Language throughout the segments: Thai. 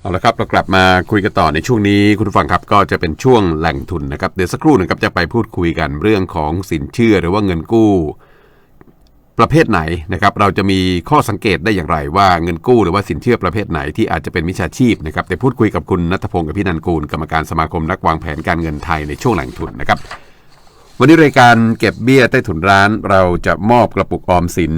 เอาละครับเรากลับมาคุยกันต่อในช่วงนี้คุณผู้ฟังครับก็จะเป็นช่วงแหล่งทุนนะครับเดี๋ยวสักครู่หนึ่งครับจะไปพูดคุยกันเรื่องของสินเชื่อหรือว่าเงินกู้ ประเภทไหนนะครับเราจะมีข้อสังเกตได้อย่างไรว่าเงินกู้หรือว่าสินเชื่อประเภทไหนที่อาจจะเป็นมิจฉาชีพนะครับแต่พูดคุยกับคุณนัทพงศ์กับพี่นันกูลกรรมการสมาคมนักวางแผนการเงินไทยในช่วงแหล่งทุนนะครับวันนี้รายการเก็บเบี้ยใต้ถุนร้าน เราจะมอบกระปุกออมสิน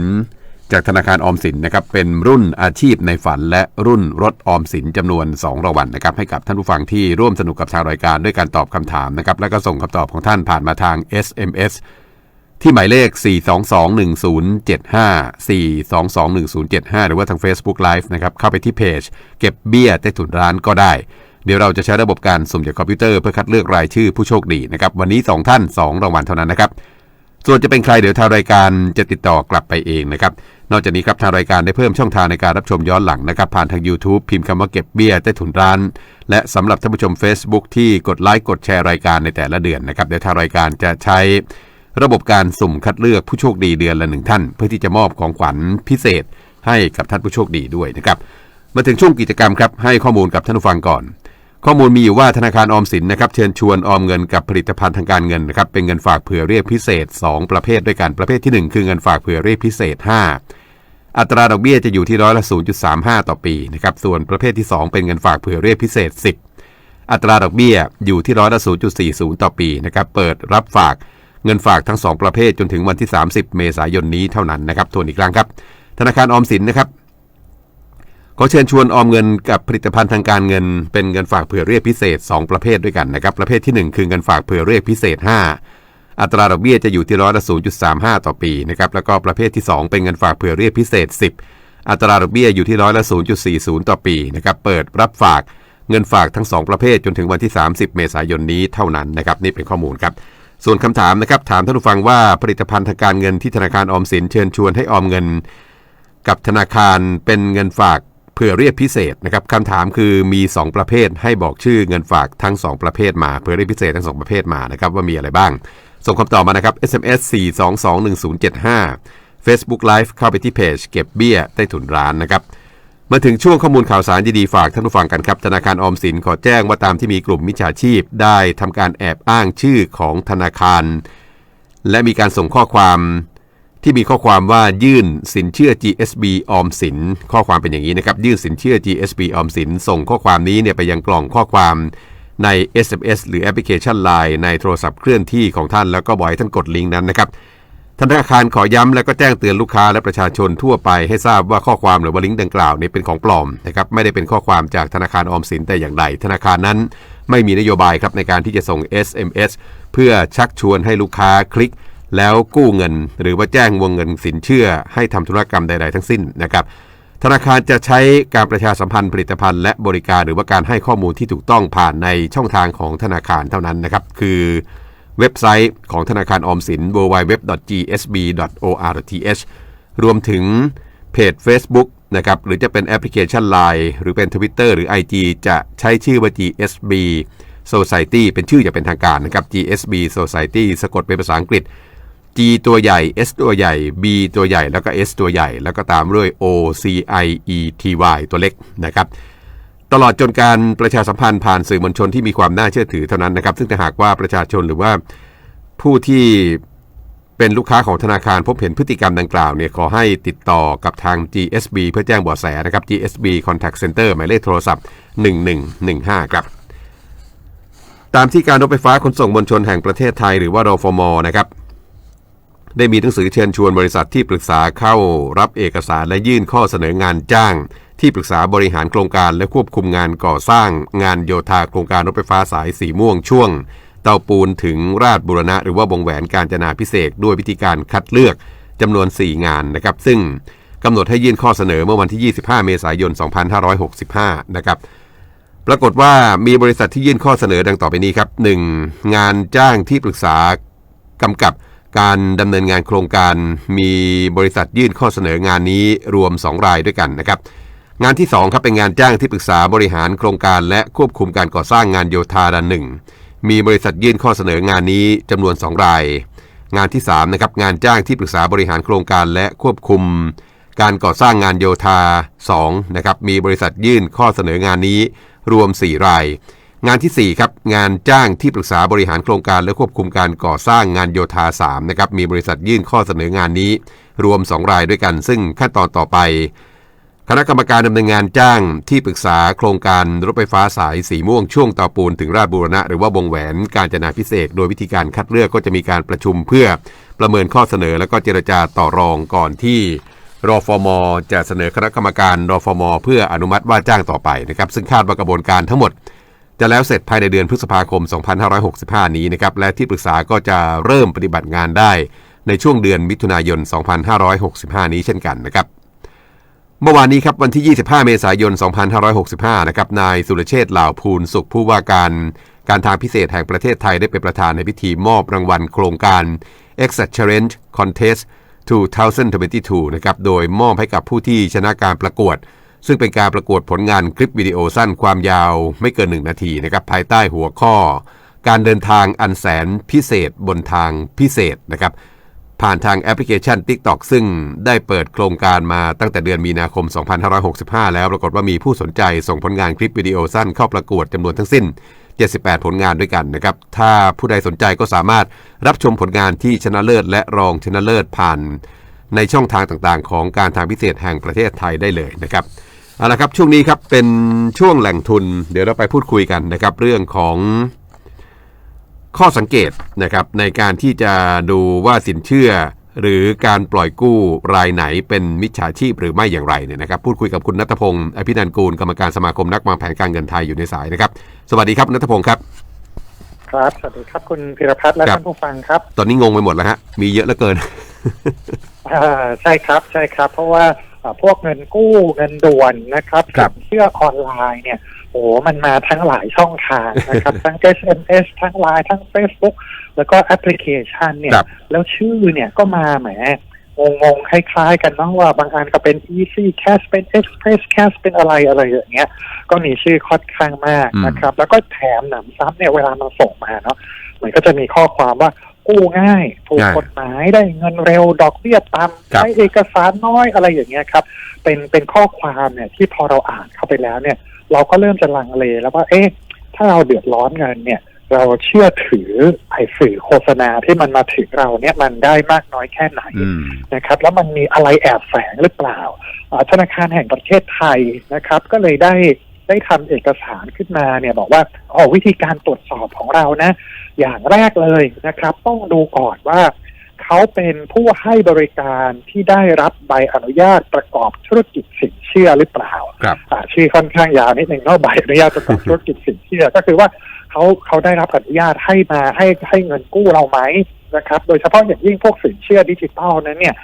จากธนาคารออมสินนะครับเป็นรุ่นอาชีพในฝัน และรุ่นรถออมสินจำนวน 2รางวัลนะครับให้กับท่านผู้ฟังที่ร่วมสนุกกับทางรายการด้วยการตอบคำถามนะครับแล้วก็ส่งคำตอบของท่านผ่านมาทาง SMS ที่หมายเลข 4221075 4221075 หรือว่าทาง Facebook Live นะครับเข้าไปที่เพจ เก็บเบี้ยใต้ถุนร้านก็ได้ เดี๋ยวเราจะใช้ระบบการสุ่มจากคอมพิวเตอร์เพื่อคัดเลือกรายชื่อผู้โชคดีนะครับวันนี้ 2 ท่าน 2 รางวัลเท่านั้นนะครับส่วนจะเป็นใครเดี๋ยวทางรายการจะติดต่อกลับไปเองนะครับ นอกจากนี้ครับทางรายการได้เพิ่มช่องทางในการรับชมย้อนหลังนะครับผ่านทาง YouTube พิมพ์คำว่าเก็บเบี้ยใต้ถุนร้าน และสำหรับท่านผู้ชม Facebook ที่กดไลค์กดแชร์รายการในแต่ละเดือนนะครับเดี๋ยวทางรายการจะใช้ระบบการสุ่มคัดเลือกผู้โชคดีเดือนละหนึ่งท่าน เพื่อที่จะมอบของขวัญพิเศษให้กับท่านผู้โชคดีด้วยนะครับมาถึงช่วงกิจกรรมครับให้ข้อมูลกับท่านผู้ฟังก่อน ข้อมูลมีอยู่ว่าธนาคารออมสินนะครับเชิญชวนออมเงินกับผลิตภัณฑ์ทางการเงินนะครับเป็นเงินฝากเผื่อเรียกพิเศษ 2 ประเภทด้วยกันประเภทที่ 1 คือเงินฝากเผื่อเรียกพิเศษ 5 อัตราดอกเบี้ยจะอยู่ที่ร้อยละ 0.35 ต่อปีนะครับ ส่วนประเภทที่ 2 เป็นเงินฝากเผื่อเรียกพิเศษ 10 อัตราดอกเบี้ยอยู่ที่ร้อยละ 0.40 ต่อปีนะครับ เปิดรับฝากเงินฝากทั้ง 2 ประเภทจนถึงวันที่ 30 เมษายนนี้เท่านั้นนะครับทวนอีกครั้งครับ ธนาคารออมสินนะครับขอเชิญชวนออมเงินกับผลิตภัณฑ์ทางการเงิน เป็นเงินฝากเผื่อเรียกพิเศษ 2 ประเภทด้วยกันนะครับ ประเภทที่ 1 คือเงินฝากเผื่อเรียกพิเศษ 5 อัตราดอกเบี้ยจะอยู่ที่ร้อยละ0.35 ต่อปีนะครับแล้วก็ประเภทที่ 2 เป็นเงินฝากเผื่อเรียกพิเศษ 10 อัตราดอกเบี้ยอยู่ที่ร้อยละ0.40 ต่อปีนะครับเปิดรับฝากเงินฝากทั้ง 2 ประเภทจนถึงวันที่ 30 เมษายนนี้เท่านั้นนะครับนี่เป็นข้อมูลครับส่วนคำถามนะครับถามท่านผู้ฟังว่าผลิตภัณฑ์ทางการเงินที่ธนาคารออมสินเชิญชวนให้ออมเงิน กับธนาคารเป็นเงินฝาก เผื่อเรียกพิเศษนะครับคำถามคือมี 2 ประเภทให้บอกชื่อเงินฝากทั้ง 2 ประเภทมาเผื่อเรียกพิเศษทั้ง 2 ประเภทมานะครับว่ามีอะไรบ้าง ส่งคำตอบมานะครับ SMS 4221075 Facebook Live เข้าไปที่เพจเก็บเบี้ยใต้ถุนร้านนะครับมาถึงช่วงข้อมูลข่าวสารดีๆฝากท่านผู้ฟังกันครับ ธนาคารออมสินขอแจ้งว่าตามที่มีกลุ่มมิจฉาชีพ ได้ทำการแอบอ้างชื่อของธนาคาร และมีการส่งข้อความ ที่มีข้อความว่ายื่นสินเชื่อ GSB ออมสิน ข้อความเป็นอย่างนี้นะครับ ยื่นสินเชื่อ GSB ออมสิน ส่งข้อความนี้เนี่ยไปยังกล่องข้อความใน SMS หรือแอปพลิเคชัน Line ในโทรศัพท์เคลื่อนที่ของท่านแล้วก็บอกให้ท่านกดลิงก์นั้นนะครับธนาคารขอย้ำและก็แจ้งเตือนลูกค้าและประชาชนทั่วไปให้ทราบว่าข้อความหรือว่าลิงก์ดังกล่าวนี้เป็นของปลอมนะครับไม่ได้เป็นข้อความจากธนาคารออมสินแต่อย่างใดธนาคารนั้น ไม่มีนโยบายครับในการที่จะส่ง SMS เพื่อชักชวนให้ลูกค้าคลิก แล้วกู้เงิน หรือว่าแจ้งวงเงินสินเชื่อ ให้ทำธุรกรรมใด ๆ ทั้งสิ้นนะครับธนาคารจะใช้การประชาสัมพันธ์ผลิตภัณฑ์และบริการหรือว่าการให้ข้อมูลที่ถูกต้องผ่านในช่องทางของธนาคารเท่านั้นนะครับ คือเว็บไซต์ของธนาคารออมสิน www.gsb.or.th รวมถึงเพจ Facebook นะครับหรือจะเป็นแอปพลิเคชัน Line หรือเป็น Twitter หรือ IG จะใช้ชื่อว่า GSB Society เป็นชื่ออย่างเป็นทางการนะครับ GSB Society สะกดเป็นภาษาอังกฤษ G ตัวใหญ่ S ตัวใหญ่ B ตัวใหญ่แล้วก็ S ตัวใหญ่ แล้วก็ตามด้วย O C I E T Y ตัวเล็กนะครับ ตลอดจนการประชาสัมพันธ์ผ่านสื่อมวลชนที่มีความน่าเชื่อถือเท่านั้นนะครับ ซึ่งถ้าหากว่าประชาชนหรือว่าผู้ที่เป็นลูกค้าของธนาคารพบเห็นพฤติกรรมดังกล่าวเนี่ยขอให้ติดต่อกับทาง GSB เพื่อแจ้งเบาะแสนะครับ GSB Contact Center หมายเลขโทรศัพท์ 1115 ครับ ตามที่การรถไฟฟ้าขนส่งมวลชนแห่งประเทศไทยหรือว่ารฟมนะครับ ได้มีหนังสือเชิญชวนบริษัทที่ปรึกษาเข้ารับเอกสารและยื่นข้อเสนองานจ้าง ที่ปรึกษาบริหารโครงการและควบคุมงานก่อสร้าง งานโยธาโครงการรถไฟฟ้าสายสีม่วงช่วง เตาปูนถึงราชบุรณะ หรือว่าบงแหวนการจนาพิเศษด้วยวิธีการคัดเลือกจำนวน 4 งานนะครับ ซึ่งกำหนดให้ยื่นข้อเสนอเมื่อวันที่ 25 เมษายน 2565 นะครับปรากฏว่ามีบริษัทที่ยื่นข้อเสนอดังต่อไปนี้ครับ 1. งานจ้างที่ปรึกษากำกับ การดำเนินงานโครงการมีบริษัทยื่นข้อเสนองานนี้รวม 2 รายด้วยกันนะครับ งานที่2ครับเป็นงานจ้างที่ปรึกษาบริหารโครงการและควบคุมการก่อสร้างงานโยธาดันหนึ่งมีบริษัทยื่นข้อเสนองานนี้จำนวน 2 ราย งานที่3นะครับงานจ้างที่ปรึกษาบริหารโครงการและควบคุม การก่อสร้างงานโยธา2นะครับมีบริษัทยื่นข้อเสนองานนี้รวม 4 ราย งานทีสี่ 4 ครับ งานจ้างที่ปรึกษาบริหารโครงการและควบคุมการก่อสร้างงานโยธา3นะครับมีบริษัทยื่นข้อเสนองานนี้ รวม 2 รายด้วยกัน ซึ่งขั้นตอนต่อไป คณะกรรมการดำเนินงานจ้างที่ปรึกษาโครงการรถไฟฟ้าสายสีม่วงช่วงต่อปูนถึงราชบูรณะ หรือว่าวงแหวนการจนาพิเศษ โดยวิธีการคัดเลือกก็จะมีการประชุมเพื่อประเมินข้อเสนอ และก็เจรจาต่อรองก่อนที่รอฟอมจะเสนอคณะกรรมการรอฟอมเพื่ออนุมัติว่าจ้างต่อไปนะครับซึ่งคาดว่ากระบวนการทั้งหมด จะแล้วเสร็จภายในเดือนพฤษภาคม 2565 นี้นะครับ และที่ปรึกษาก็จะเริ่มปฏิบัติงานได้ในช่วงเดือนมิถุนายน 2565 นี้เช่นกันนะครับ เมื่อวานนี้ครับวันที่ 25 เมษายน 2565 นะครับ นายสุรเชษฐ์เหล่าภูลสุขผู้ว่าการการทางพิเศษแห่งประเทศไทยได้เป็นประธานในพิธีมอบรางวัลโครงการ Excellence Contest 2022 นะครับ โดยมอบให้กับผู้ที่ชนะการประกวด ซึ่งเป็นการประกวดผลงานคลิปวิดีโอสั้นความยาวไม่เกิน 1 นาทีนะครับภายใต้หัวข้อ การเดินทางอันแสนพิเศษบนทางพิเศษนะครับผ่านทางแอปพลิเคชัน TikTok ซึ่งได้เปิดโครงการมาตั้งแต่เดือนมีนาคม 2565 แล้วปรากฏว่ามีผู้สนใจส่งผลงานคลิปวิดีโอสั้นเข้าประกวดจำนวนทั้งสิ้น 78 ผลงานด้วยกันนะครับ ถ้าผู้ใดสนใจก็สามารถรับชมผลงานที่ชนะเลิศและรองชนะเลิศผ่าน ในช่องทางต่างๆ ของการทางพิเศษแห่งประเทศไทยได้เลยนะครับ เอาละครับช่วงนี้ครับเป็นช่วงแหล่งทุน เดี๋ยวเราไปพูดคุยกันนะครับ เรื่องของข้อสังเกตนะครับในการที่จะดูว่าสินเชื่อ หรือการปล่อยกู้รายไหนเป็นมิจฉาชีพหรือไม่อย่างไรเนี่ยนะครับ พูดคุยกับคุณนัทพงศ์อภินันท์กูลกรรมการสมาคมนักวางแผนการเงินไทยอยู่ในสายนะครับ สวัสดีครับนัทพงศ์ครับ ครับสวัสดีครับคุณพิรพัฒน์และครับ ท่านผู้ฟังครับ ตอนนี้งงไปหมดแล้วฮะมีเยอะเหลือเกิน อ่าใช่ครับใช่ครับ เพราะว่าอ่า พวกเงินกู้เงินด่วนนะครับครับสินเชื่อออนไลน์เนี่ยโอ้มันมาทั้งหลายช่องทางนะครับ ทั้ง SMS ทั้งไลน์ทั้ง Facebook แล้วก็แอปพลิเคชันเนี่ยครับแล้วชื่อเนี่ยก็มาแหมงงๆคล้ายๆกันเนาะว่าบางอันก็เป็น Easy Cash เป็น Express Cash เป็นอะไรอะไรอย่างเงี้ย ก็มีชื่อค่อนข้างมากนะครับ แล้วก็แถมหนำซ้ำเนี่ยเวลามันส่งมาเนาะมันก็จะมีข้อความว่า กู้ง่ายถูกง่ายกฎหมายได้เงินเร็วดอกเบี้ยต่ำครับใช้เอกสารน้อยอะไรอย่างเงี้ยครับ เป็นเป็นข้อความเนี่ยที่พอเราอ่านเข้าไปแล้วเนี่ย เราก็เริ่มจะลังเลแล้วว่าเอ๊ะถ้าเราเดือดร้อนเงินเนี่ย เราเชื่อถือไอ้สื่อโฆษณาที่มันมาถึงเราเนี่ยมันได้มากน้อยแค่ไหนอืมนะครับ แล้วมันมีอะไรแอบแฝงหรือเปล่าอ่าธนาคารแห่งประเทศไทยนะครับ ก็เลยได้ได้ทำเอกสารขึ้นมาเนี่ยบอกว่าอ๋อวิธีการตรวจสอบของเรานะ อย่างแรกเลยนะครับ ต้องดูก่อนว่า เขาเป็นผู้ให้บริการที่ได้รับใบอนุญาตประกอบธุรกิจสินเชื่อหรือเปล่าครับอ่าชื่อค่อนข้างยาวนิดหนึ่งเนาะใบอนุญาตประกอบธุรกิจสินเชื่อ ก็คือว่าเขาเขาได้รับอนุญาตให้มาให้ให้เงินกู้เราไหม นะครับ โดยเฉพาะอย่างยิ่งพวกสินเชื่อดิจิตอลนั้นเนี่ย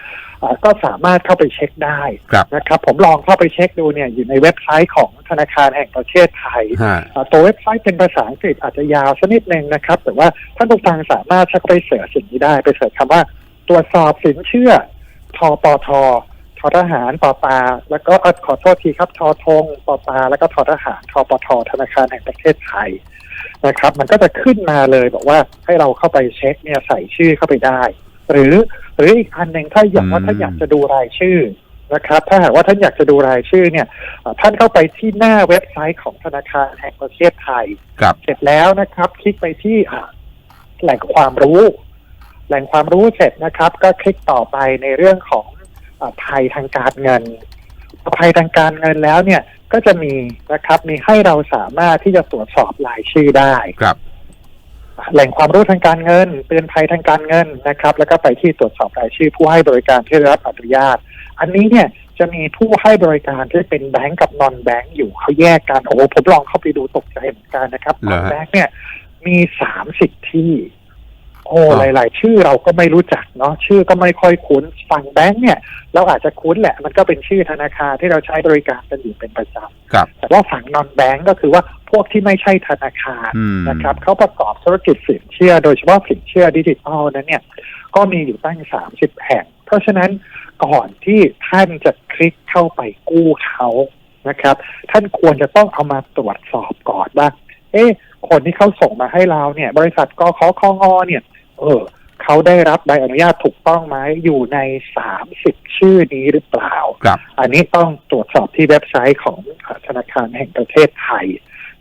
อ่าก็สามารถเข้าไปเช็คได้ครับนะครับ ผมลองเข้าไปเช็คดูเนี่ยอยู่ในเว็บไซต์ของธนาคารแห่งประเทศไทยฮะอ่าตัวเว็บไซต์เป็นภาษาอังกฤษอาจจะยาวสักนิดหนึ่งนะครับ แต่ว่าท่านผู้ฟังสามารถเข้าไปเสิร์ชสิ่งนี้ได้ไปเสิร์ชคำว่าตรวจสอบสินเชื่อทปทททหารปปา แล้วก็เอ่อขอโทษทีครับททงปปา แล้วก็ททหารทปทธนาคารแห่งประเทศไทย นะครับ มันก็จะขึ้นมาเลยบอกว่าให้เราเข้าไปเช็คเนี่ยใส่ชื่อเข้าไปได้ หรือหรืออีกอันหนึ่งถ้าอยากว่าอืมถ้าอยากจะดูรายชื่อนะครับ ถ้าหากว่าท่านอยากจะดูรายชื่อเนี่ยอ่าท่านเข้าไปที่หน้าเว็บไซต์ของธนาคารแห่งประเทศไทยครับเสร็จแล้วนะครับ คลิกไปที่อ่าแหล่งความรู้ แหล่งความรู้เสร็จนะครับ ก็คลิกต่อไปในเรื่องของอาภัยทางการเงินภัยทางการเงินแล้วเนี่ย ก็จะมีนะครับ มีให้เราสามารถที่จะตรวจสอบรายชื่อได้ครับ แหล่งความรู้ทางการเงินเตือนภัยทางการเงินนะครับ แล้วก็ไปที่ตรวจสอบรายชื่อ ผู้ให้บริการที่ได้รับอนุญาต อันนี้เนี่ยจะมีผู้ให้บริการที่เป็นแบงก์กับนอนแบงก์อยู่เขาแยกกันโอ้โหผมลองเข้าไปดูตกใจเหมือนกันนะครับเหนรออนฮะแบงก์เนี่ยมีสามสิบที่ โอ้อ๋อหลาย ๆ ชื่อเราก็ไม่รู้จักเนาะชื่อก็ไม่ค่อยคุ้นฝั่งแบงก์เนี่ย เราอาจจะคุ้นแหละ มันก็เป็นชื่อธนาคารที่เราใช้บริการกันอยู่เป็นประจำครับแต่ว่าฝั่งนอนแบงก์ก็คือว่าพวกที่ไม่ใช่ธนาคารอืมนะครับเขาประกอบธุรกิจสินเชื่อ โดยเฉพาะสินเชื่อดิจิทัลนั้นเนี่ย ก็มีอยู่ตั้งสามสิบแห่ง เพราะฉะนั้นก่อนที่ท่านจะคลิกเข้าไปกู้เขานะครับ ท่านควรจะต้องเอามาตรวจสอบก่อนว่าเอ๊ะคนที่เขาส่งมาให้เราเนี่ย บริษัทกขคงเนี่ย เออเขาได้รับใบอนุญาตถูกต้องไหมอยู่ในสามสิบชื่อนี้หรือเปล่า ครับ อันนี้ต้องตรวจสอบที่เว็บไซต์ของธนาคารแห่งประเทศไทย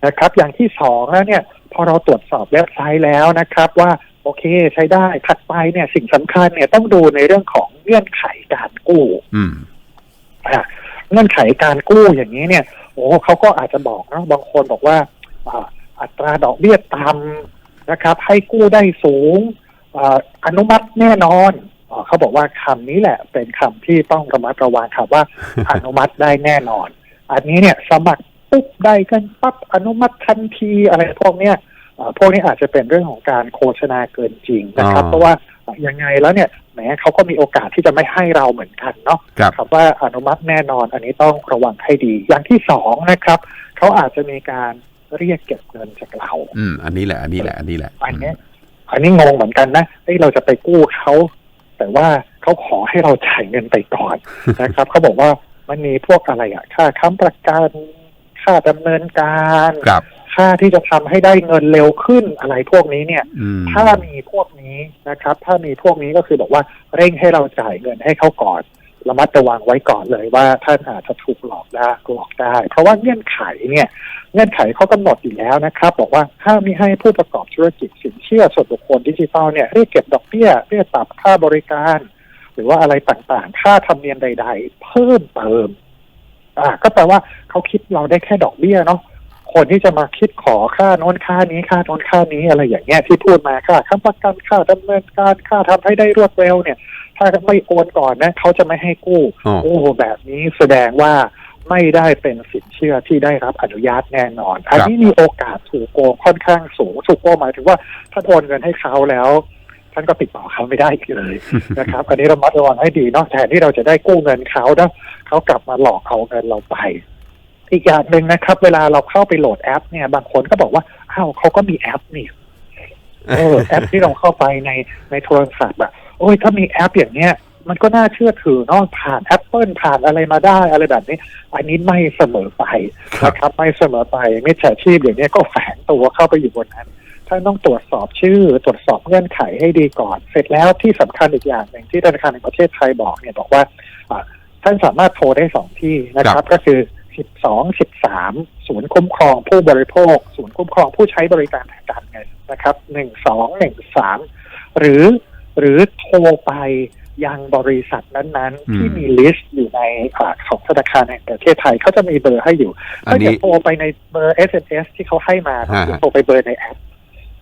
นะครับ อย่างที่สองแล้วเนี่ย พอเราตรวจสอบเว็บไซต์แล้วนะครับ ว่าโอเคใช้ได้ถัดไปเนี่ยสิ่งสำคัญเนี่ยต้องดูในเรื่องของเงื่อนไขการกู้อืมอะเงื่อนไขการกู้อย่างนี้เนี่ย โอ้เขาก็อาจจะบอกนะบางคนบอกว่าอ่าอัตราดอกเบี้ยต่ำนะครับ ให้กู้ได้สูง อ่าอนุมัติแน่นอนอาเขาบอกว่าคำนี้แหละ เป็นคำที่ต้องระมัดระวังครับว่า อนุมัติได้แน่นอน อันนี้เนี่ยสมัครปุ๊บได้กันปั๊บอนุมัติทันทีอะไรพวกเนี้ยอ่าพวกนี้อาจจะเป็นเรื่องของการโฆษณาเกินจริงนะครับอ๋อเพราะว่ายังไงแล้วเนี่ยแหมเขาก็มีโอกาสที่จะไม่ให้เราเหมือนกันเนาะครับครับว่าอนุมัติแน่นอน อันนี้ต้องระวังให้ดี อย่างที่สองนะครับเขาอาจจะมีการเรียกเก็บเงินจากเรา อืม อันนี้แหละ อันนี้แหละ อันนี้แหละ อันเนี้ย อันนี้งงเหมือนกันนะเฮ้ยเราจะไปกู้เขาแต่ว่าเขาขอให้เราจ่ายเงินไปก่อนนะครับเขาบอกว่ามันมีพวกอะไรอะค่าค้ำประกันค่าดำเนินการครับค่าที่จะทำให้ได้เงินเร็วขึ้นอะไรพวกนี้เนี่ยอืมถ้ามีพวกนี้นะครับ ถ้ามีพวกนี้ก็คือบอกว่าเร่งให้เราจ่ายเงินให้เขาก่อน ระมัดระวังไว้ก่อนเลยว่าท่านอาจจะถูกหลอกได้หลอกได้ เพราะว่าเงื่อนไขเนี่ยเงื่อนไขเขากำหนดอยู่แล้วนะครับ บอกว่าห้ามมิให้ผู้ประกอบธุรกิจสินเชื่อส่วนบุคคลดิจิทัลเนี่ยเรียกเก็บดอกเบี้ยเรียกปรับค่าบริการ หรือว่าอะไรต่างๆ ค่าธรรมเนียมใด ๆ เพิ่มเติมอ่าก็แปลว่าเขาคิดเราได้แค่ดอกเบี้ยเนาะคนที่จะมาคิดขอค่าโน้นค่านี้ค่าโน้นค่านี้อะไรอย่างเงี้ยที่พูดมาค่าค้ำประกันค่าดำเนินการค่าทำให้ได้รวดเร็วเนี่ย ถ้าไม่โอนก่อนนะเขาจะไม่ให้กู้อ๋อโอ้แบบนี้แสดงว่าไม่ได้เป็นสินเชื่อที่ได้รับอนุญาตแน่นอน อันนี้มีโอกาสถูกโกงค่อนข้างสูงถูกโกงหมายถึงว่าถ้าโอนเงินให้เขาแล้วท่านก็ติดต่อเขาไม่ได้อีกเลยนะครับ อันนี้เรามัดระวังให้ดีเนอกแทนที่เราจะได้กู้เงินเขานะเขากลับมาหลอกเอาเงินเราไป อีกอย่างหนึ่งนะครับ เวลาเราเข้าไปโหลดแอป เนี่ย บางคนก็บอกว่าอ้าวเขาก็มีแอปนี่เออแอปที่เราเข้าไปในในโทรศัพท์อะ โอ้ยถ้ามีแอปอย่างเนี้ยมันก็น่าเชื่อถือเนอะผ่าน Apple ผ่านอะไรมาได้อะไรแบบนี้ อันนี้ไม่เสมอไปครับนะครับไม่เสมอไปมิจฉาชีพอย่างนี้ยก็แฝงตัวเข้าไปอยู่บนนั้นท่านต้องตรวจสอบชื่อตรวจสอบเงื่อนไขให้ดีก่อน เสร็จแล้วที่สำคัญอีกอย่างหนึ่งที่ธนาคารแห่งประเทศไทยบอกเนี่ยบอกว่าอ่าท่านสามารถโทรได้สองที่นะครับ ก็คือ 12 13 ศูนย์คุ้มครองผู้บริโภค ศูนย์คุ้มครองผู้ใช้บริการทางการเงินนะครับ 1213 หรือ หรือโทรไปยังบริษัทนั้นอืมๆที่มีลิสต์อยู่ในอ่าของธนาคารแห่งประเทศไทยเขาจะมีเบอร์ให้อยู่อันถ้านี้จะโทรไปในเบอร์ SMS ที่เขาให้มาฮะอย่าโทรไปเบอร์ในแอป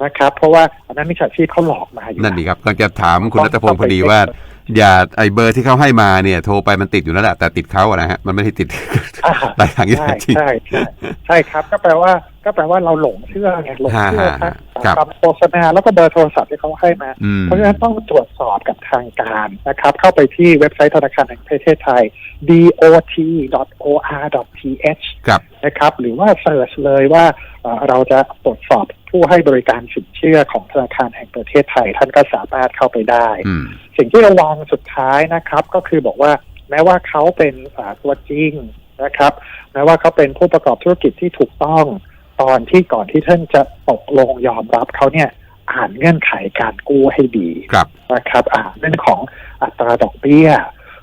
นะครับ เพราะว่าอันนั้นมิจฉาชีพเขาหลอกมาอยู่นั่นดีครับกำลังจะถามคุณต้รัองตพงศ์พอดีว่า อย่าไอเบอร์ที่เขาให้มาเนี่ย โทรไปมันติดอยู่แล้วแหละแต่ติดเขาอะนะฮะมันไม่ได้ติดอ่าปลายทางที่ใช่แท้จริงใช่ใช่ใช่ครับก็แปลว่า ก็แปลว่าเราหลงเชื่อไงหลงเชื่อฮะทั้งครับคำโฆษณาแล้วก็เบอร์โทรศัพท์ที่เขาให้มาอืมเพราะฉะนั้นต้องตรวจสอบกับทางการนะครับ เข้าไปที่เว็บไซต์ธนาคารแห่งประเทศไทย dot.or.th ครับนะครับ หรือว่าเสิร์ชเลยว่าเอ่อเราจะตรวจสอบผู้ให้บริการสินเชื่อของธนาคารแห่งประเทศไทย ท่านก็สามารถเข้าไปได้อืมสิ่งที่ระวังสุดท้ายนะครับ ก็คือบอกว่าแม้ว่าเขาเป็นอ่าตัวจริงนะครับ แม้ว่าเขาเป็นผู้ประกอบธุรกิจที่ถูกต้อง ตอนที่ก่อนที่ท่านจะตกลงยอมรับเขาเนี่ยอ่านเงื่อนไขการกู้ให้ดีครับนะครับอ่านเรื่องของอัตราดอกเบี้ย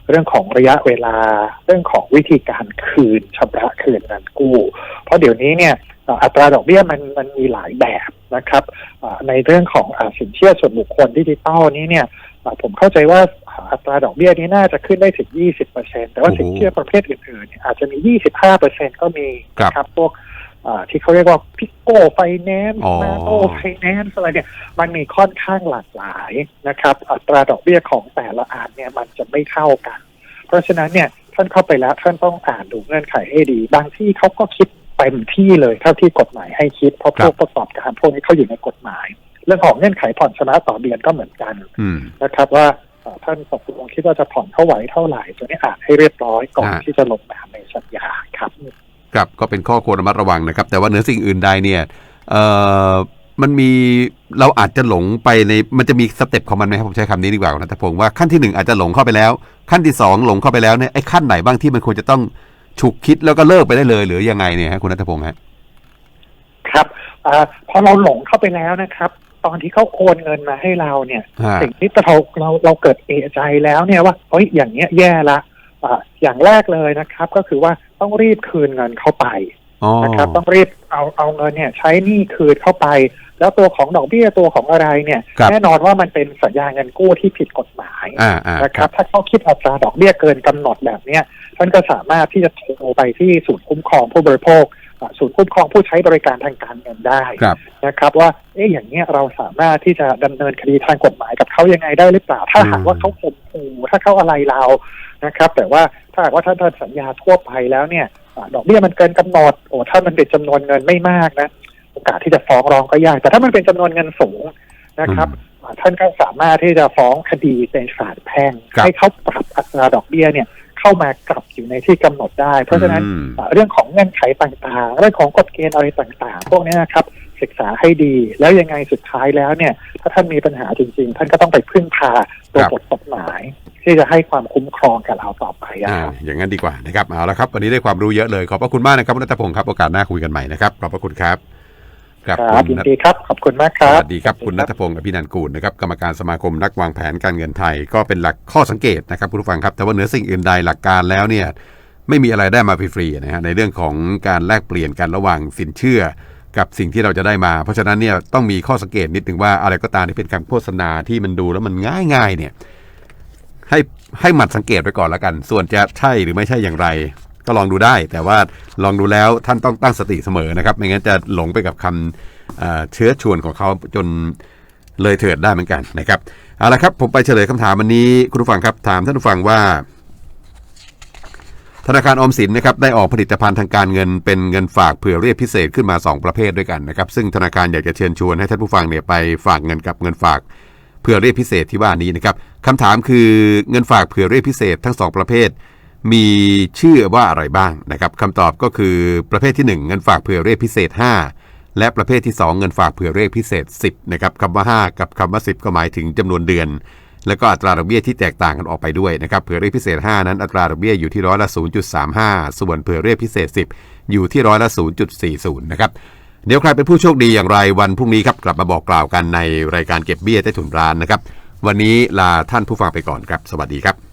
เรื่องของระยะเวลา เรื่องของวิธีการคืนชำระคืนเงินกู้ เพราะเดี๋ยวนี้เนี่ยอ่าอัตราดอกเบี้ยมันมันมีหลายแบบนะครับอ่าในเรื่องของอาสินเชื่อส่วนบุคคลดิจิตอลนี้เนี่ยอ่าผมเข้าใจว่าอ่าอัตราดอกเบี้ยนี้น่าจะขึ้นได้ถึง 20%แต่ว่าโอ้โหสินเชื่อประเภทอื่นๆเนี่ยอาจจะมี 25%ก็มีครับนะครับพวกอ่า ที่เขาเรียกว่าพิโก้ไฟแนนซ์อ๋อนาโตไฟแนนซ์อะไรเนี่ยมันมีค่อนข้างหลากหลายนะครับ อัตราดอกเบี้ยของแต่ละอันเนี่ยมันจะไม่เท่ากัน เพราะฉะนั้นเนี่ยท่านเข้าไปแล้วท่านต้องอ่านดูเงื่อนไขให้ดี บางที่เขาก็คิดเต็มที่เลยเท่าที่กฎหมายให้คิดเพราะครัพวบกประกอบการพวกนี้เขาอยู่ในกฎหมาย เรื่องของเงื่อนไขผ่อนชำระต่อเดือนก็เหมือนกันอืมนะครับว่าเอ่อท่านตกลงคิดว่าจะผ่อนเท่าไหร่เท่าไหร่ตัวนี้อ่านให้เรียบร้อยก่อนอ่าที่จะลงนามในสัญญาครับ ครับก็เป็นข้อควรระมัดระวังนะครับ แต่ว่าเหนือสิ่งอื่นใดเนี่ยเอ่อมันมีเราอาจจะหลงไปในมันจะมีสเต็ปของมันไหมครับผมใช้คำนี้ดีกว่าคุณนัทพงศ์ว่าขั้นที่หนึ่งอาจจะหลงเข้าไปแล้ว ขั้นที่สองหลงเข้าไปแล้วเนี่ยไอ้ขั้นไหนบ้างที่มันควรจะต้องฉุกคิดแล้วก็เลิกไปได้เลย หรือยังไงเนี่ยฮะคุณนัทพงศ์ฮะครับอาพอเราหลงเข้าไปแล้วนะครับ ตอนที่เขาโอนเงินมาให้เราเนี่ยฮะสิ่งที่เราเราเราเกิดเอะใจแล้วเนี่ยว่าเฮ้ยอย่างเงี้ยแย่ละอ่าอย่างแรกเลยนะครับ ก็คือว่า ต้องรีบคืนเงินเข้าไปอ๋อนะครับต้องรีบเอาเอาเงินเนี่ยใช้หนี้คืนเข้าไป แล้วตัวของดอกเบี้ยตัวของอะไรเนี่ยครับแน่นอนว่ามันเป็นสัญญาเงินกู้ที่ผิดกฎหมายอ่าอ่านะครับถ้าเขาคิดอัตราดอกเบี้ยเกินกำหนดแบบเนี้ยท่านก็สามารถที่จะโทรไปที่ศูนย์คุ้มครองผู้บริโภคอ่าศูนย์คุ้มครองผู้ใช้บริการทางการเงินได้ครับนะครับว่าเอ๊ะอย่างเนี้ยเราสามารถที่จะดำเนินคดีทางกฎหมายกับเขายังไงได้หรือเปล่า ถ้าหากว่าเขาข่มขู่ถ้าเขาอะไรเรา นะครับ แต่ว่าถ้าหากว่าท่านทำสัญญาทั่วไปแล้วเนี่ยอ่าดอกเบี้ยมันเกินกำหนดโอ้ถ้ามันเป็นจำนวนเงินไม่มากนะโอกาสที่จะฟ้องร้องก็ยาก แต่ถ้ามันเป็นจำนวนเงินสูงนะครับอ่าท่านก็สามารถที่จะฟ้องคดีในศาลแพ่งครับให้เขาปรับอัตราดอกเบี้ยเนี่ยเข้ามากลับอยู่ในที่กำหนดได้ เพราะฉะนั้นอืมอ่าเรื่องของเงื่อนไขต่างๆ เรื่องของกฎเกณฑ์อะไรต่าง ๆ พวกนี้นะครับศึกษาให้ดี แล้วยังไงสุดท้ายแล้วเนี่ย ถ้าท่านมีปัญหาจริง ๆ ท่านก็ต้องไปพึ่งพาตัวครับบทกฎหมาย ที่จะให้ความคุ้มครองกับเราต่อไปอะอ่าครับอย่างนั้นดีกว่านะครับเอาละครับ วันนี้ได้ความรู้เยอะเลยขอบพระคุณมากนะครับคุณนัทพงศ์ครับโอกาสหน้าคุยกันใหม่นะครับขอบพระคุณครับครับณยินดีครับ ขอบคุณมากคสรับวัสดีครับ คุณนัทพงศ์อภินันท์กูลนะครับ กรรมการสมาคมนักวางแผนการเงินไทย ก็เป็นหลักข้อสังเกตนะครับคุณผู้ฟังครับ แต่ว่าเหนือสิ่งอื่นใดหลักการแล้วเนี่ย ไม่มีอะไรได้มาฟรีๆนะฮะ ในเรื่องของการแลกเปลี่ยนกันระหว่างสินเชื่อ กับสิ่งที่เราจะได้มา เพราะฉะนั้นเนี่ยต้องมีข้อสังเกตนิดนึงว่าอะไรก็ตามที่เป็นการโฆษณาที่มันดูแล้วมันง่ายๆเนี่ย ให้ให้หมัดสังเกตไปก่อนแล้วกัน ส่วนจะใช่หรือไม่ใช่อย่างไร ก็ลองดูได้ แต่ว่าลองดูแล้วท่านต้องตั้งสติเสมอนะครับ ไม่งั้นจะหลงไปกับคำเชื้อชวนของเขาจนเลยเถิดได้เหมือนกันนะครับเอาละครับ ผมไปเฉลยคำถามวันนี้คุณผู้ฟังครับถามท่านผู้ฟังว่า ธนาคารออมสินนะครับได้ออกผลิตภัณฑ์ทางการเงินเป็นเงินฝากเผื่อเรียกพิเศษขึ้นมา 2 ประเภทด้วยกันนะครับซึ่งธนาคารอยากจะเชิญชวนให้ท่านผู้ฟังเนี่ยไปฝากเงินกับเงินฝาก เผื่อเรียกพิเศษที่ว่านี้นะครับคำถามคือเงินฝากเผื่อเรียกพิเศษทั้งสองประเภท มีชื่อว่าอะไรบ้างนะครับคำตอบก็คือประเภทที่ 1 เงินฝากเผื่อเรียกพิเศษ 5 และประเภทที่ 2 เงินฝากเผื่อเรียกพิเศษ 10นะครับคำว่า 5 กับคำว่า 10 ก็หมายถึงจำนวนเดือน แล้วก็อัตราดอกเบี้ยที่แตกต่างกันออกไปด้วยนะครับเผื่อเรียกพิเศษ 5 นั้นอัตราดอกเบี้ยอยู่ที่ร้อยละ0.35 ส่วนเผื่อเรียกพิเศษ 10 อยู่ที่ร้อยละ0.40นะครับ เดี๋ยวใครเป็นผู้โชคดีอย่างไรวันพรุ่งนี้ครับกลับมาบอกกล่าวกันในรายการเก็บเบี้ยใต้ถุนร้านนะครับ วันนี้ลาท่านผู้ฟังไปก่อนครับ สวัสดีครับ